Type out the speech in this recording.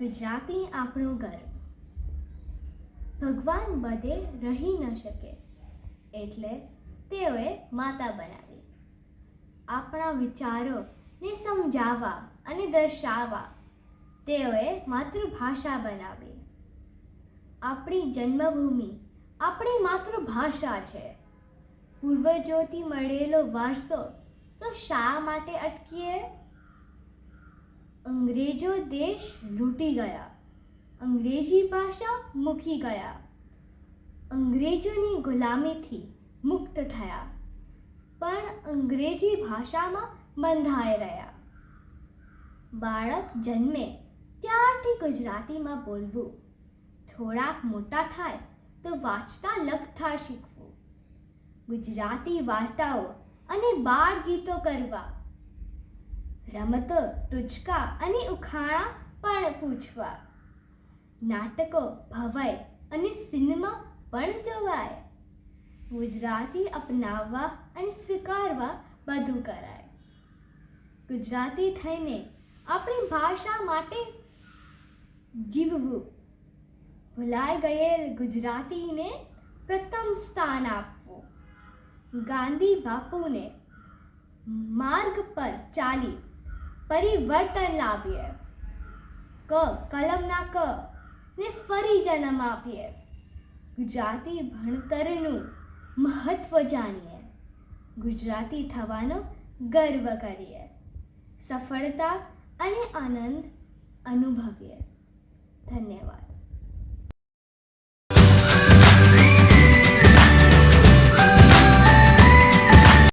ગુજરાતી આપણું ગર્વ ભગવાન બધે રહી ન શકે એટલે તેઓએ માતા બનાવી. આપણા વિચારોને સમજાવવા અને દર્શાવવા તેઓએ માતૃભાષા બનાવી. આપણી જન્મભૂમિ આપણી માતૃભાષા છે. પૂર્વજોથી મળેલો વારસો તો શા માટે અટકીએ? અંગ્રેજો દેશ લૂંટી ગયા. અંગ્રેજી ભાષા મૂકી ગયા. અંગ્રેજોની ગુલામીથી મુક્ત થયા. પણ અંગ્રેજી ભાષામાં બંધાઈ રહ્યા. બાળક જન્મે ત્યારથી ગુજરાતીમાં બોલવું. થોડાક મોટા થાય તો વાંચતા લખતા શીખવું. ગુજરાતી વાર્તાઓ અને બાળ ગીતો કરવા. રમતો, ટૂચકા અને ઉખાણા પણ પૂછવા. નાટકો ભવાય અને સિનેમા પણ જોવાય. ગુજરાતી અપનાવવા અને સ્વીકારવા બધું કરાય. ગુજરાતી થઈને આપણી ભાષા માટે જીવવું. ભૂલાઈ ગયેલ ગુજરાતીને પ્રથમ સ્થાન આપવું. ગાંધી બાપુને માર્ગ પર ચાલી પરિવર્તન લાવીએ. ક કલમના ક ને ફરી જન્મ આપીએ. ગુજરાતી ભણતરનું મહત્વ જાણીએ. ગુજરાતી થવાનો ગર્વ કરીએ. સફળતા અને આનંદ અનુભવીએ. ધન્યવાદ.